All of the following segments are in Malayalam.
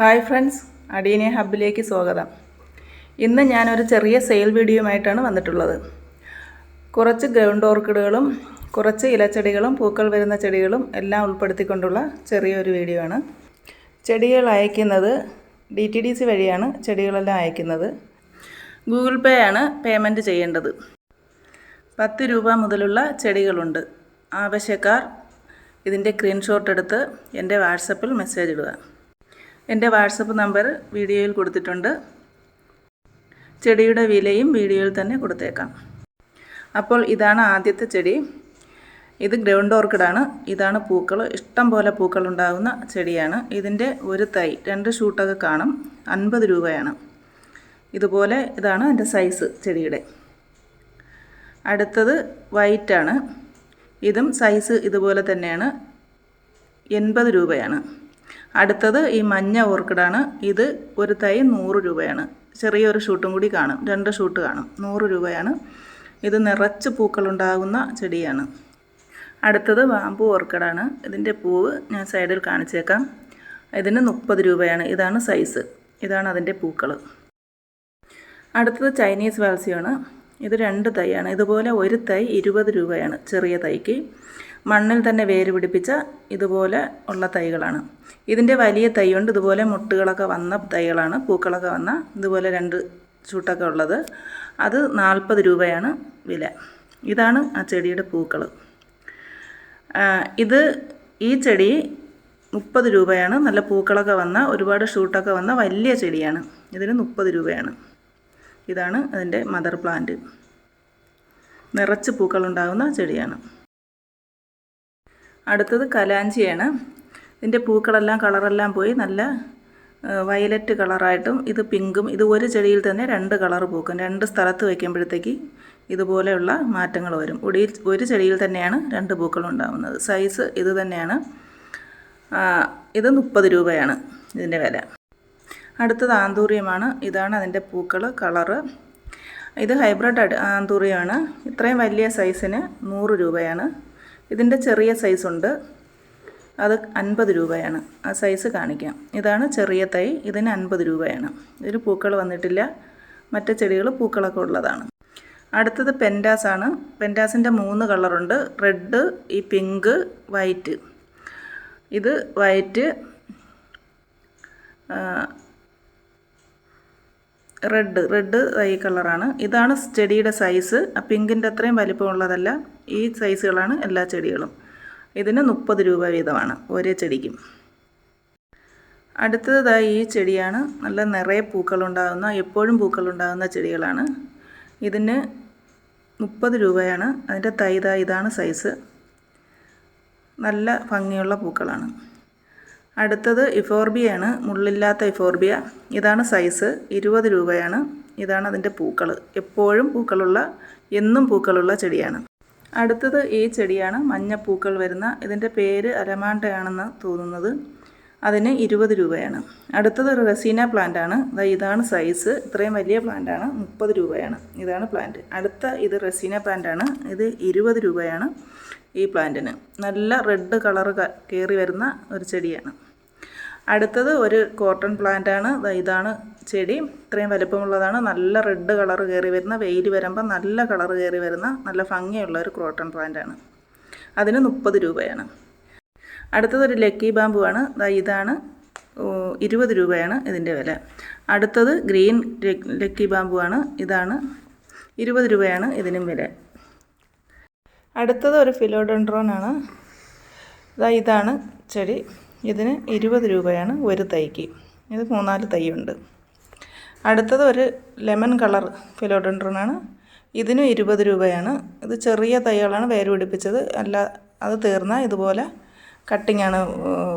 ഹായ് ഫ്രണ്ട്സ് അടീനെ ഹബിലേക്ക് സ്വാഗതം. ഇന്ന് ഞാനൊരു ചെറിയ സെയിൽ വീഡിയോയുമായിട്ടാണ് വന്നിട്ടുള്ളത്. കുറച്ച് ഗ്രൗണ്ട് ഓർക്കിഡുകളും കുറച്ച് ഇലച്ചെടികളും പൂക്കൾ വരുന്ന ചെടികളും എല്ലാം ഉൾപ്പെടുത്തിക്കൊണ്ടുള്ള ചെറിയൊരു വീഡിയോ ആണ്. ചെടികൾ അയക്കുന്നത് ഡി ടി ഡി സി വഴിയാണ് ചെടികളെല്ലാം അയക്കുന്നത്. ഗൂഗിൾ പേ ആണ് പേയ്മെന്റ് ചെയ്യേണ്ടത്. പത്ത് രൂപ മുതലുള്ള ചെടികളുണ്ട്. ആവശ്യക്കാർ ഇതിന്റെ സ്ക്രീൻഷോട്ട് എടുത്ത് എന്റെ വാട്സപ്പിൽ മെസ്സേജ് ഇടുക. എന്റെ വാട്സപ്പ് നമ്പർ വീഡിയോയിൽ കൊടുത്തിട്ടുണ്ട്. ചെടിയുടെ വിലയും വീഡിയോയിൽ തന്നെ കൊടുത്തേക്കാം. അപ്പോൾ ഇതാണ് ആദ്യത്തെ ചെടി. ഇത് ഗ്രൗണ്ട് ഓർക്കിഡാണ് ഇതാണ് പൂക്കൾ ഇഷ്ടം പോലെ പൂക്കൾ ഉണ്ടാകുന്ന ചെടിയാണ്. ഇതിന്റെ ഒരു തൈ രണ്ട് ഷൂട്ടൊക്കെ കാണും. അൻപത് രൂപയാണ്. ഇതുപോലെ ഇതാണ് എന്റെ സൈസ് ചെടിയുടെ. അടുത്തത് വൈറ്റാണ്. ഇതും സൈസ് ഇതുപോലെ തന്നെയാണ്. എൺപത് രൂപയാണ്. അടുത്തത് ഈ മഞ്ഞ ഓർക്കിഡാണ്. ഇത് ഒരു തൈ നൂറ് രൂപയാണ്. ചെറിയൊരു ഷൂട്ടും കൂടി കാണും. രണ്ട് ഷൂട്ട് കാണും. നൂറ് രൂപയാണ്. ഇത് നിറച്ച് പൂക്കളുണ്ടാകുന്ന ചെടിയാണ്. അടുത്തത് ബാമ്പു ഓർക്കിഡാണ്. ഇതിന്റെ പൂവ് ഞാൻ സൈഡിൽ കാണിച്ചേക്കാം. ഇതിന് മുപ്പത് രൂപയാണ്. ഇതാണ് സൈസ്. ഇതാണ് അതിന്റെ പൂക്കൾ അടുത്തത് ചൈനീസ് വാൽസിയാണ്. ഇത് രണ്ട് തൈയാണ്. ഇതുപോലെ ഒരു തൈ ഇരുപത് രൂപയാണ് ചെറിയ തൈക്ക്. മണ്ണിൽ തന്നെ വേര് പിടിപ്പിച്ച ഇതുപോലെ ഉള്ള തൈകളാണ്. ഇതിന്റെ വലിയ തൈയുണ്ട്. ഇതുപോലെ മുട്ടുകളൊക്കെ വന്ന തൈകളാണ്. പൂക്കളൊക്കെ വന്ന ഇതുപോലെ രണ്ട് ചൂട്ടൊക്കെ ഉള്ളത്. അത് നാൽപ്പത് രൂപയാണ് വില. ഇതാണ് ആ ചെടിയുടെ പൂക്കൾ ഇത് ഈ ചെടി മുപ്പത് രൂപയാണ്. നല്ല പൂക്കളൊക്കെ വന്ന ഒരുപാട് ഷൂട്ടൊക്കെ വന്ന വലിയ ചെടിയാണ്. ഇതിന് മുപ്പത് രൂപയാണ്. ഇതാണ് അതിന്റെ മദർ പ്ലാന്റ്. നിറച്ച് പൂക്കളുണ്ടാകുന്ന ചെടിയാണ്. അടുത്തത് കലാഞ്ചിയാണ്. ഇതിന്റെ പൂക്കളെല്ലാം കളറെല്ലാം പോയി നല്ല വയലറ്റ് കളറായിട്ടും ഇത് പിങ്കും ഇത് ഒരു ചെടിയിൽ തന്നെ രണ്ട് കളർ പൂക്കും. രണ്ട് സ്ഥലത്ത് വയ്ക്കുമ്പോഴത്തേക്ക് ഇതുപോലെയുള്ള മാറ്റങ്ങൾ വരും. ഒരു ഒരു ചെടിയിൽ തന്നെയാണ് രണ്ട് പൂക്കൾ ഉണ്ടാകുന്നത് സൈസ് ഇത് തന്നെയാണ്. ഇത് മുപ്പത് രൂപയാണ് ഇതിന്റെ വില. അടുത്തത് ആന്തൂറിയമാണ്. ഇതാണ് അതിന്റെ പൂക്കൾ കളറ്. ഇത് ഹൈബ്രിഡ് ആന്തൂറിയമാണ്. ഇത്രയും വലിയ സൈസിന് നൂറ് രൂപയാണ്. ഇതിന്റെ ചെറിയ സൈസുണ്ട് അത് അൻപത് രൂപയാണ്. ആ സൈസ് കാണിക്കാം. ഇതാണ് ചെറിയ തൈ. ഇതിന് അൻപത് രൂപയാണ്. ഇതിൽ പൂക്കൾ വന്നിട്ടില്ല. മറ്റു ചെടികൾ പൂക്കളൊക്കെ ഉള്ളതാണ്. അടുത്തത് പെൻഡാസ് ആണ്. പെന്റാസിന്റെ മൂന്ന് കളറുണ്ട് റെഡ് ഈ പിങ്ക് വൈറ്റ് ഇത് വൈറ്റ് റെഡ് റെഡ് ഈ കളറാണ് ഇതാണ് ചെടിയുടെ സൈസ് പിങ്കിന്റെ അത്രയും വലിപ്പമുള്ളതല്ല ഈ സൈസുകളാണ് എല്ലാ ചെടികളും. ഇതിന് മുപ്പത് രൂപ വീതമാണ് ഓരോ ചെടിക്കും. അടുത്തതായി ഈ ചെടിയാണ്. നല്ല നിറയെ പൂക്കളുണ്ടാകുന്ന എപ്പോഴും പൂക്കളുണ്ടാകുന്ന ചെടികളാണ്. ഇതിന് മുപ്പത് രൂപയാണ്. അതിന്റെ തൈത ഇതാണ് സൈസ് നല്ല ഭംഗിയുള്ള പൂക്കളാണ്. അടുത്തത് ഇഫോർബിയാണ് മുള്ളില്ലാത്ത ഇഫോർബിയ. ഇതാണ് സൈസ്. ഇരുപത് രൂപയാണ്. ഇതാണ് അതിന്റെ പൂക്കൾ എപ്പോഴും പൂക്കളുള്ള എന്നും പൂക്കളുള്ള ചെടിയാണ്. അടുത്തത് ഈ ചെടിയാണ്. മഞ്ഞപ്പൂക്കൾ വരുന്ന. ഇതിന്റെ പേര് അരമാണ്ടയാണെന്ന് തോന്നുന്നത്. അതിന് ഇരുപത് രൂപയാണ്. അടുത്തത് ഒരു റസീന പ്ലാന്റാണ് ഇതാണ് സൈസ്. ഇത്രയും വലിയ പ്ലാന്റാണ് മുപ്പത് രൂപയാണ്. ഇതാണ് പ്ലാന്റ് അടുത്ത ഇത് റസീന പ്ലാന്റാണ് ഇത് ഇരുപത് രൂപയാണ്. ഈ പ്ലാന്റിന്. നല്ല റെഡ് കളർ കയറി വരുന്ന ഒരു ചെടിയാണ്. അടുത്തത് ഒരു കോട്ടൺ പ്ലാന്റ് ആണ് ഇതാണ് ചെടി. ഇത്രയും വലുപ്പമുള്ളതാണ്. നല്ല റെഡ് കളർ കയറി വരുന്ന വെയിൽ വരുമ്പോൾ നല്ല കളർ കയറി വരുന്ന നല്ല ഭംഗിയുള്ള ഒരു കോട്ടൺ പ്ലാന്റ് ആണ് അതിന് മുപ്പത് രൂപയാണ്. അടുത്തത് ഒരു ലക്കി ബാമ്പു ആണ്. ഇതാണ്. ഇരുപത് രൂപയാണ് ഇതിന്റെ വില. അടുത്തത് ഗ്രീൻ ലക്കി ബാമ്പു ആണ്. ഇതാണ്. ഇരുപത് രൂപയാണ് ഇതിനും വില. അടുത്തത് ഒരു ഫിലോഡൻഡ്രോൺ ആണ് ഇതാണ് ചെടി. ഇതിന് ഇരുപത് രൂപയാണ് ഒരു തൈക്ക്. ഇത് മൂന്നാൽ തൈയുണ്ട്. അടുത്തത് ഒരു ലെമൺ കളർ ഫിലോഡൻഡ്രോണാണ് ഇതിനും ഇരുപത് രൂപയാണ്. ഇത് ചെറിയ തൈകളാണ് വേര് പിടിപ്പിച്ചത്. അല്ല അത് തീർന്നാൽ ഇതുപോലെ കട്ടിങ്ങാണ്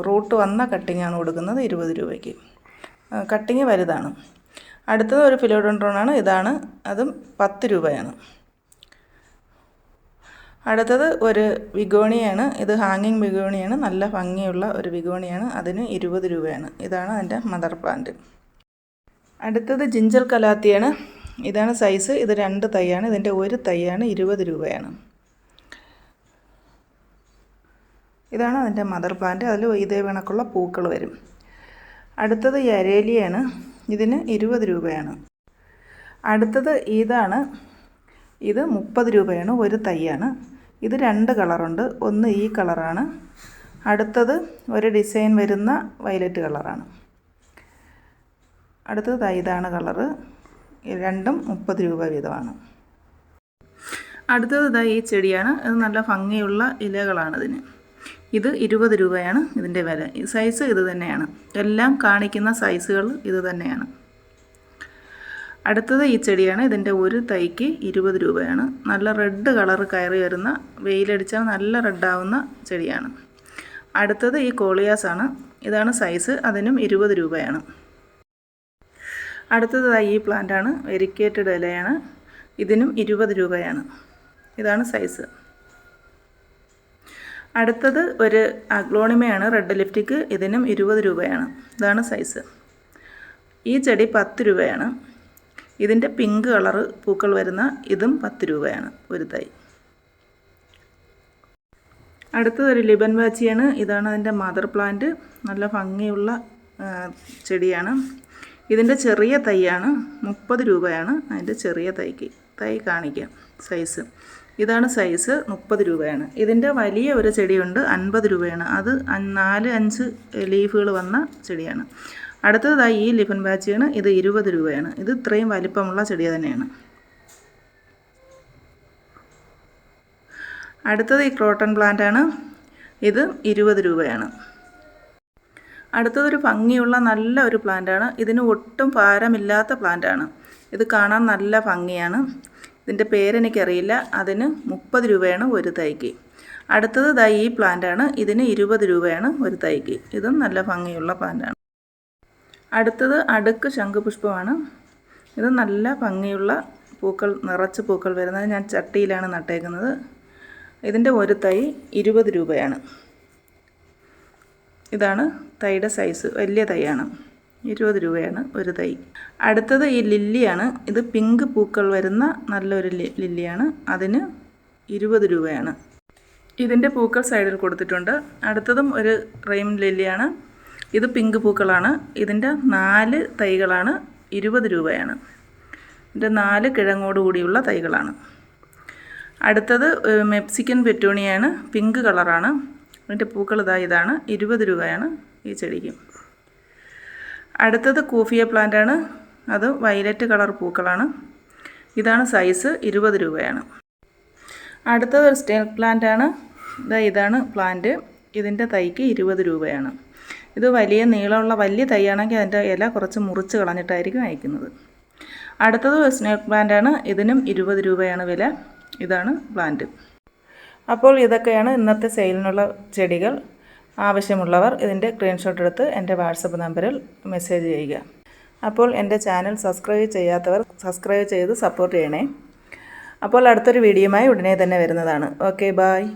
റൂട്ട് വന്ന കട്ടിങ്ങാണ് കൊടുക്കുന്നത് ഇരുപത് രൂപയ്ക്ക്. കട്ടിങ് വലുതാണ്. അടുത്തത് ഒരു ഫിലോഡൻഡ്രോണാണ് ഇതാണ്. അതും പത്ത് രൂപയാണ്. അടുത്തത് ഒരു വിഗോണിയാണ്. ഇത് ഹാങ്ങിങ് വിഗോണിയാണ്. നല്ല ഭംഗിയുള്ള ഒരു വിഗോണിയാണ്. അതിന് ഇരുപത് രൂപയാണ്. ഇതാണ് അതിന്റെ മദർ പ്ലാന്റ്. അടുത്തത് ജിഞ്ചൽ കലാത്തിയാണ്. ഇതാണ് സൈസ്. ഇത് രണ്ട് തൈയാണ്. ഇതിന്റെ ഒരു തൈയാണ് ഇരുപത് രൂപയാണ്. ഇതാണ് അതിന്റെ മദർ പ്ലാന്റ്. അതിൽ ഇതേ കണക്കുള്ള പൂക്കൾ വരും. അടുത്തത് യരേലിയാണ്. ഇതിന് ഇരുപത് രൂപയാണ്. അടുത്തത് ഇതാണ്. ഇത് മുപ്പത് രൂപയാണ്. ഒരു തൈയാണ്. ഇത് രണ്ട് കളറുണ്ട്. ഒന്ന് ഈ കളറാണ്. അടുത്തത് ഒരു ഡിസൈൻ വരുന്ന വയലറ്റ് കളറാണ്. അടുത്തത് ഇതാണ് കളറ്. രണ്ടും മുപ്പത് രൂപ വീതമാണ്. അടുത്തത് ഇതാ ഈ ചെടിയാണ്. ഇത് നല്ല ഭംഗിയുള്ള ഇലകളാണ് ഇതിന്. ഇത് ഇരുപത് രൂപയാണ് ഇതിന്റെ വില. സൈസ് ഇത് തന്നെയാണ്. എല്ലാം കാണിക്കുന്ന സൈസുകൾ ഇത് തന്നെയാണ്. അടുത്തത് ഈ ചെടിയാണ്. ഇതിന്റെ ഒരു തൈക്ക് ഇരുപത് രൂപയാണ്. നല്ല റെഡ് കളർ കയറി വരുന്ന വെയിലടിച്ചാൽ നല്ല റെഡാവുന്ന ചെടിയാണ്. അടുത്തത് ഈ കോളിയാസ് ആണ്. ഇതാണ് സൈസ് അതിനും ഇരുപത് രൂപയാണ്. അടുത്തത് ഈ പ്ലാന്റാണ് വെരിക്കേറ്റഡ് ഇലയാണ്. ഇതിനും ഇരുപത് രൂപയാണ്. ഇതാണ് സൈസ് അടുത്തത് ഒരു അഗ്ലോണിമയാണ്. റെഡ് ലിപ്റ്റിക്ക് ഇതിനും ഇരുപത് രൂപയാണ്. ഇതാണ് സൈസ് ഈ ചെടി പത്ത് രൂപയാണ്. ഇതിന്റെ പിങ്ക് കളറ് പൂക്കൾ വരുന്ന ഇതും പത്ത് രൂപയാണ് ഒരു തൈ. അടുത്തതൊരു ലിബൻ വാച്ചിയാണ്. ഇതാണ് അതിന്റെ മദർ പ്ലാന്റ്. നല്ല ഭംഗിയുള്ള ചെടിയാണ്. ഇതിന്റെ ചെറിയ തൈയാണ് മുപ്പത് രൂപയാണ് അതിന്റെ ചെറിയ തൈക്ക്. തൈ കാണിക്കാം സൈസ്. ഇതാണ് സൈസ് മുപ്പത് രൂപയാണ്. ഇതിന്റെ വലിയ ഒരു ചെടിയുണ്ട് അൻപത് രൂപയാണ്. അത് നാല് അഞ്ച് ലീഫുകൾ വന്ന ചെടിയാണ്. അടുത്തതായി ഈ ലിഫൻ ബാച്ചിയാണ്. ഇത് ഇരുപത് രൂപയാണ്. ഇത് ഇത്രയും വലിപ്പമുള്ള ചെടി തന്നെയാണ്. അടുത്തത് ഈ ക്രോട്ടൺ പ്ലാന്റ് ആണ് ഇത് ഇരുപത് രൂപയാണ്. അടുത്തതൊരു ഭംഗിയുള്ള നല്ല ഒരു പ്ലാന്റാണ്. ഇതിന് ഒട്ടും ഭാരമില്ലാത്ത പ്ലാന്റാണ്. ഇത് കാണാൻ നല്ല ഭംഗിയാണ്. ഇതിന്റെ പേരെനിക്കറിയില്ല. അതിന് മുപ്പത് രൂപയാണ് ഒരു തൈക്ക്. അടുത്തത് ദാ ഈ പ്ലാന്റാണ്. ഇതിന് ഇരുപത് രൂപയാണ് ഒരു തൈക്ക്. ഇതും നല്ല ഭംഗിയുള്ള പ്ലാന്റാണ്. അടുത്തത് അടുക്ക് ശംഖുപുഷ്പമാണ്. ഇത് നല്ല ഭംഗിയുള്ള പൂക്കൾ നിറച്ച് പൂക്കൾ വരുന്നത് ഞാൻ ചട്ടിയിലാണ് നട്ടേക്കുന്നത്. ഇതിന്റെ ഒരു തൈ ഇരുപത് രൂപയാണ്. ഇതാണ് തൈയുടെ സൈസ് വലിയ തൈയാണ്. ഇരുപത് രൂപയാണ് ഒരു തൈ. അടുത്തത് ഈ ലില്ലിയാണ്. ഇത് പിങ്ക് പൂക്കൾ വരുന്ന നല്ലൊരു ലില്ലിയാണ്. അതിന് ഇരുപത് രൂപയാണ്. ഇതിന്റെ പൂക്കൾ സൈഡിൽ കൊടുത്തിട്ടുണ്ട്. അടുത്തതും ഒരു റെയിം ലില്ലിയാണ്. ഇത് പിങ്ക് പൂക്കളാണ്. ഇതിന്റെ നാല് തൈകളാണ് ഇരുപത് രൂപയാണ്. ഇതിന്റെ നാല് കിഴങ്ങോട് കൂടിയുള്ള തൈകളാണ്. അടുത്തത് മെക്സിക്കൻ പെറ്റൂണിയാണ്. പിങ്ക് കളറാണ്. അതിന്റെ പൂക്കൾ ഇതാ ഇതാണ്. ഇരുപത് രൂപയാണ് ഈ ചെടിക്ക്. അടുത്തത് കൂഫിയ പ്ലാന്റാണ്. അത് വയലറ്റ് കളർ പൂക്കളാണ്. ഇതാണ് സൈസ് ഇരുപത് രൂപയാണ്. അടുത്തത് ഒരു സ്റ്റേൽ പ്ലാന്റ് ആണ് ഇതാ ഇതാണ് പ്ലാന്റ്. ഇതിന്റെ തൈക്ക് ഇരുപത് രൂപയാണ്. ഇത് വലിയ നീളമുള്ള വലിയ തൈയാണെങ്കിൽ അതിന്റെ ഇല കുറച്ച് മുറിച്ച് കളഞ്ഞിട്ടായിരിക്കും അയക്കുന്നത്. അടുത്തത് സ്നേക്ക് പ്ലാന്റാണ് ഇതിനും ഇരുപത് രൂപയാണ് വില. ഇതാണ് പ്ലാന്റ് അപ്പോൾ ഇതൊക്കെയാണ് ഇന്നത്തെ സെയിലിനുള്ള ചെടികൾ. ആവശ്യമുള്ളവർ ഇതിന്റെ സ്ക്രീൻഷോട്ട് എടുത്ത് എന്റെ വാട്സപ്പ് നമ്പറിൽ മെസ്സേജ് ചെയ്യുക. അപ്പോൾ എന്റെ ചാനൽ സബ്സ്ക്രൈബ് ചെയ്യാത്തവർ സബ്സ്ക്രൈബ് ചെയ്ത് സപ്പോർട്ട് ചെയ്യണേ. അപ്പോൾ അടുത്തൊരു വീഡിയോയുമായി ഉടനെ തന്നെ വരുന്നതാണ്. Okay bye